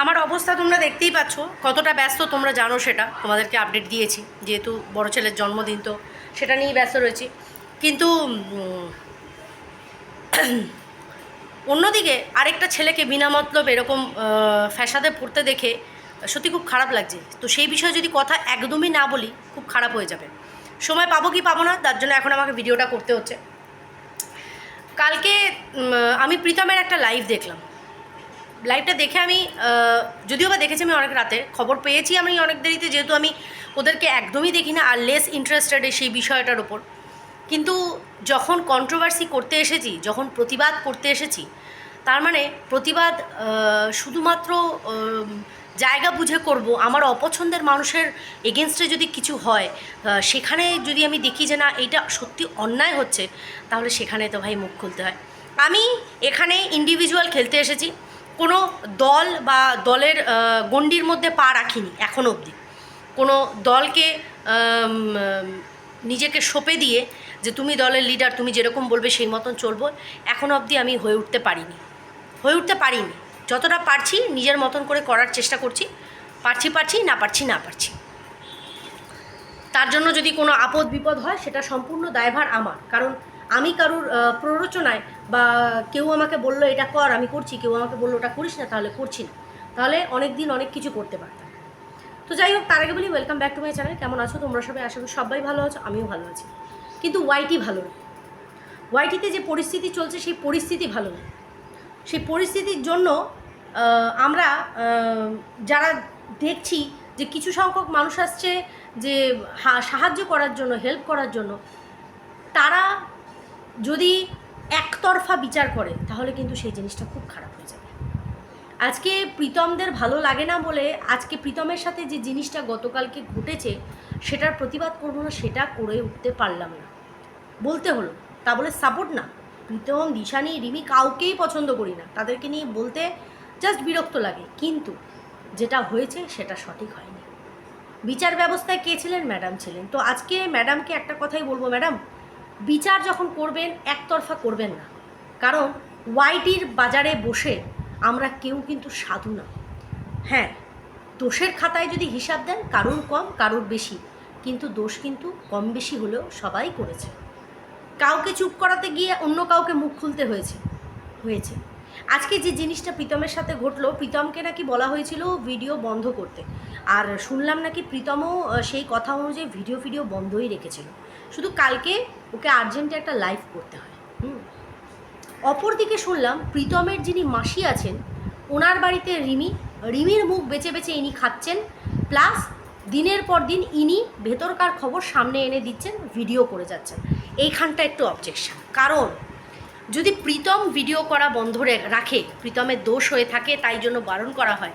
আমার অবস্থা তোমরা দেখতেই পাচ্ছ, কতটা ব্যস্ত তোমরা জানো সেটা, তোমাদেরকে আপডেট দিয়েছি, যেহেতু বড় ছেলের জন্মদিন তো সেটা নিয়েই ব্যস্ত রয়েছি। কিন্তু অন্যদিকে আরেকটা ছেলেকে বিনা মতলব এরকম ফ্যাসাদে পড়তে দেখে সত্যি খুব খারাপ লাগছে। তো সেই বিষয়ে যদি কথা একদমই না বলি, খুব খারাপ হয়ে যাবে। সময় পাবো কি পাবো না, তার জন্য এখন আমাকে ভিডিওটা করতে হচ্ছে। কালকে আমি প্রীতমের একটা লাইভ দেখলাম। লাইভটা দেখে আমি যদিও বা দেখেছি আমি অনেক রাতে, খবর পেয়েছি আমি অনেক দেরিতে যেহেতু আমি ওদেরকে একদমই দেখি না, আর লেস ইন্টারেস্টেড সেই বিষয়টার ওপর। কিন্তু যখন কন্ট্রোভার্সি করতে এসেছি, যখন প্রতিবাদ করতে এসেছি, তার মানে প্রতিবাদ শুধুমাত্র জায়গা বুঝে করব, আমার অপছন্দের মানুষের এগেনস্টে যদি কিছু হয় সেখানে যদি আমি দেখি যে না এটা সত্যি অন্যায় হচ্ছে, তাহলে সেখানে তো ভাই মুখ খুলতে হয়। আমি এখানে ইন্ডিভিজুয়াল খেলতে এসেছি কোনো দল বা দলের গণ্ডির মধ্যে পা রাখিনি এখনও অবধি। কোনো দলকে নিজেকে সঁপে দিয়ে যে তুমি দলের লিডার তুমি যেরকম বলবে সেই মতন চলবো এখনও অবধি আমি হয়ে উঠতে পারিনি। হয়ে উঠতে পারিনি। যতটা পারছি নিজের মতন করে করার চেষ্টা করছি, পারছি পারছি, না পারছি না পারছি। তার জন্য যদি কোনো আপদ বিপদ হয়, সেটা সম্পূর্ণ দায়ভার আমার। কারণ আমি কারুর প্ররোচনায় বা কেউ আমাকে বলল, এটা কর, আমি করছি। কেউ আমাকে বলল, ওটা করিস না, তাহলে করছি না। তাহলে অনেক দিন অনেক কিছু করতে পারতাম। তো যাই হোক, তার আগে বলি welcome back to my channel কেমন আছো? তোমরা সবাই আশা করি সবাই ভালো আছো, আমিও ভালো আছি। কিন্তু ওয়াইটি ভালো না। ওয়াইটিতে যে পরিস্থিতি চলছে, সেই পরিস্থিতি ভালো না। সেই পরিস্থিতির জন্য আমরা যারা দেখছি যে কিছু সংখ্যক মানুষ আসছে যে সাহায্য করার জন্য হেল্প করার জন্য, তারা যদি একতরফা বিচার করে, তাহলে কিন্তু সেই জিনিসটা খুব খারাপ হয়ে যাবে। আজকে প্রীতমদের ভালো লাগে না বলে, আজকে প্রীতমের সাথে যে জিনিসটা গতকালকে ঘটেছে, সেটার প্রতিবাদ করব না, সেটা করে উঠতে পারলাম না। বলতে হলো, তা বলে সাপোর্ট না। প্রীতম, দিশানি, রিমি কাউকেই পছন্দ করি না। তাদেরকে নিয়ে বলতে জাস্ট বিরক্ত লাগে। কিন্তু যেটা হয়েছে, সেটা সঠিক হয়নি। বিচার ব্যবস্থায় কে ছিলেন? ম্যাডাম ছিলেন। তো আজকে ম্যাডামকে একটা কথাই বলব, ম্যাডাম বিচার যখন করবেন, একতরফা করবেন না। কারণ ওয়াইটির বাজারে বসে আমরা কেউ কিন্তু সাধু না। হ্যাঁ দোষের খাতায় যদি হিসাব দেন, কারুর কম, কারুর বেশি। কিন্তু দোষ কিন্তু কম বেশি হলেও সবাই করেছে। কাউকে চুপ করাতে গিয়ে অন্য কাউকে মুখ খুলতে হয়েছে হয়েছে। আজকে যে জিনিসটা প্রীতমের সাথে ঘটলো, প্রীতমকে নাকি বলা হয়েছিল ভিডিও বন্ধ করতে। আর শুনলাম নাকি প্রীতমও সেই কথা অনুযায়ী ভিডিও ফিডিও বন্ধই রেখেছিল। শুধু কালকে ওকে আর্জেন্টে একটা লাইভ করতে হয়। হুম। অপরদিকে শুনলাম প্রীতমের যিনি মাসি আছেন, ওনার বাড়িতে রিমি, রিমির মুখ বেছে বেছে ইনি খাচ্ছেন প্লাস দিনের পর দিন ইনি ভেতরকার খবর সামনে এনে দিচ্ছেন ভিডিও করে যাচ্ছেন। এইখানটা একটু অবজেকশন কারণ যদি প্রীতম ভিডিও করা বন্ধ রাখে, প্রীতমের দোষ হয়ে থাকে, তাই জন্য বারণ করা হয়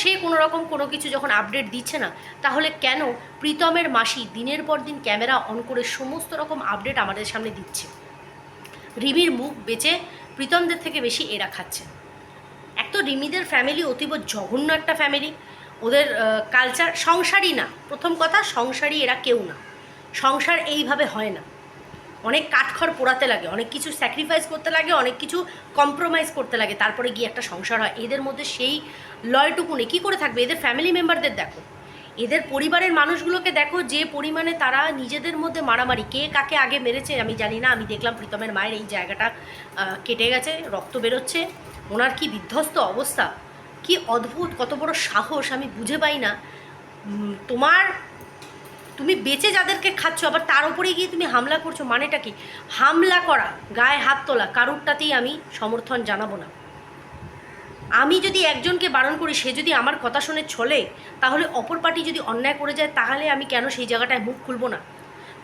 সে কোনো রকম কোনো কিছু যখন আপডেট দিচ্ছে না, তাহলে কেন প্রীতমের মাসি দিনের পর দিন ক্যামেরা অন করে সমস্ত রকম আপডেট আমাদের সামনে দিচ্ছে? রিমির মুখ বেঁচে প্রীতমদের থেকে বেশি এরা খাচ্ছে। এক তো রিমিদের ফ্যামিলি অতীব জঘন্য একটা ফ্যামিলি ওদের কালচার সংসারই না। প্রথম কথা, সংসারই এরা কেউ না। সংসার এইভাবে হয় না। অনেক কাঠখড় পোড়াতে লাগে, অনেক কিছু স্যাক্রিফাইস করতে লাগে, অনেক কিছু কম্প্রোমাইজ করতে লাগে, তারপরে গিয়ে একটা সংসার হয়। এদের মধ্যে সেই লয়টুকু নেই। কী করে থাকবে? এদের ফ্যামিলি মেম্বারদের দেখো। এদের পরিবারের মানুষগুলোকে দেখো যে পরিমাণে তারা নিজেদের মধ্যে মারামারি। কে কাকে আগে মেরেছে আমি জানি না। আমি দেখলাম প্রীতমের মায়ের এই জায়গাটা কেটে গেছে, রক্ত বেরোচ্ছে। ওনার কি বিধ্বস্ত অবস্থা? কি অদ্ভুত, কত বড় সাহস, আমি বুঝে পাই না। তোমার তুমি বেঁচে যাদেরকে খাচ্ছ, আবার তার উপরে গিয়ে তুমি হামলা করছ, মানেটা কি? হামলা করা, গায়ে হাত তোলা, কারুরটাতেই আমি সমর্থন জানাব না। আমি যদি একজনকে বারণ করি, সে যদি আমার কথা শুনে চলে তাহলে অপর পার্টি যদি অন্যায় করে যায়, তাহলে আমি কেন সেই জায়গাটায় মুখ খুলবো না?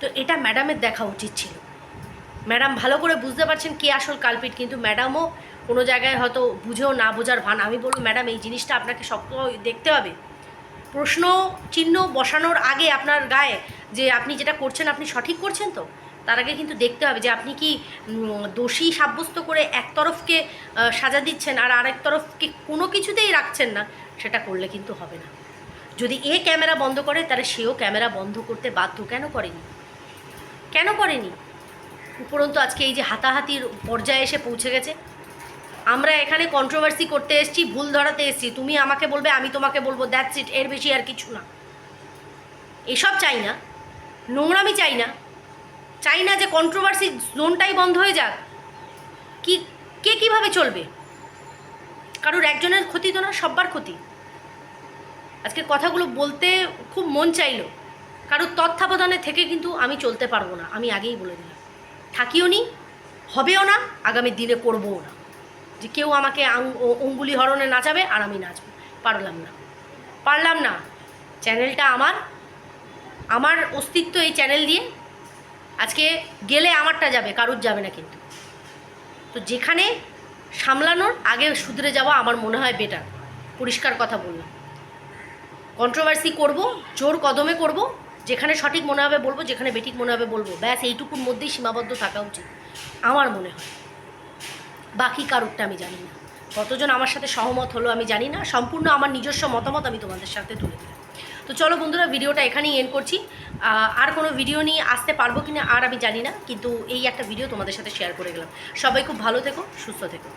তো এটা ম্যাডামের দেখা উচিত ছিল। ম্যাডাম ভালো করে বুঝতে পারছেন কে আসল কালপিট, কিন্তু ম্যাডামও কোনো জায়গায় হয়তো বুঝেও না বোঝার ভান। আমি বলব, ম্যাডাম, এই জিনিসটা আপনাকে শক্ত দেখতে হবে। প্রশ্ন, চিহ্ন বসানোর আগে আপনার গায়ে যে আপনি যেটা করছেন, আপনি সঠিক করছেন তো? তার আগে কিন্তু দেখতে হবে যে আপনি কি দোষী সাব্যস্ত করে এক তরফকে সাজা দিচ্ছেন আর আরেক তরফকে কোনো কিছুতেই রাখছেন না, সেটা করলে কিন্তু হবে না। যদি এ ক্যামেরা বন্ধ করে, তাহলে সেও ক্যামেরা বন্ধ করতে বাধ্য কেন করেনি? কেন করেনি? উপরন্তু আজকে এই যে হাতাহাতির পর্যায়ে এসে পৌঁছে গেছে। আমরা এখানে কন্ট্রোভার্সি করতে এসেছি, ভুল ধরাতে এসেছি। তুমি আমাকে বলবে, আমি তোমাকে বলব দ্যাটস ইট এর বেশি আর কিছু না। এসব চাই না। নোংরামি চাই না। চাই না যে কন্ট্রোভার্সি জোনটাই বন্ধ হয়ে যাক। কি, কে কীভাবে চলবে? কারোর একজনের ক্ষতি তো না, সব্বার ক্ষতি। আজকে কথাগুলো বলতে খুব মন চাইলো। কারোর তত্ত্বাবধানে থেকে কিন্তু আমি চলতে পারব না। আমি আগেই বলে দিলাম। থাকিও নি, হবেও না, আগামী দিনে করবও না। যে কেউ আমাকে অঙ্গুলি হরণে নাচাবে আর আমি নাচবো। পারলাম না। পারলাম না। চ্যানেলটা আমার আমার অস্তিত্ব এই চ্যানেল দিয়ে আজকে গেলে আমারটা যাবে, কারুর যাবে না কিন্তু। তো যেখানে সামলানোর, আগে শুধরে যাওয়া আমার মনে হয় বেটার পরিষ্কার কথা বললাম। কন্ট্রোভার্সি করব, জোর কদমে করব, যেখানে সঠিক মনে হবে বলব, যেখানে বেঠিক মনে হবে বলব। ব্যাস, এইটুকুর মধ্যেই সীমাবদ্ধ থাকা উচিত। আমার মনে হয়। বাকি কারোরটা আমি জানি না। কতজন আমার সাথে সহমত হলো আমি জানি না। সম্পূর্ণ আমার নিজস্ব মতামত আমি তোমাদের সাথে তুলে দিলাম। তো চলো বন্ধুরা, ভিডিওটা এখানেই এন্ড করছি। আর কোনো ভিডিও নিয়ে আসতে পারব কি না আর আমি জানি না, কিন্তু এই একটা ভিডিও তোমাদের সাথে শেয়ার করে গেলাম। সবাই খুব ভালো থেকো, সুস্থ থেকো।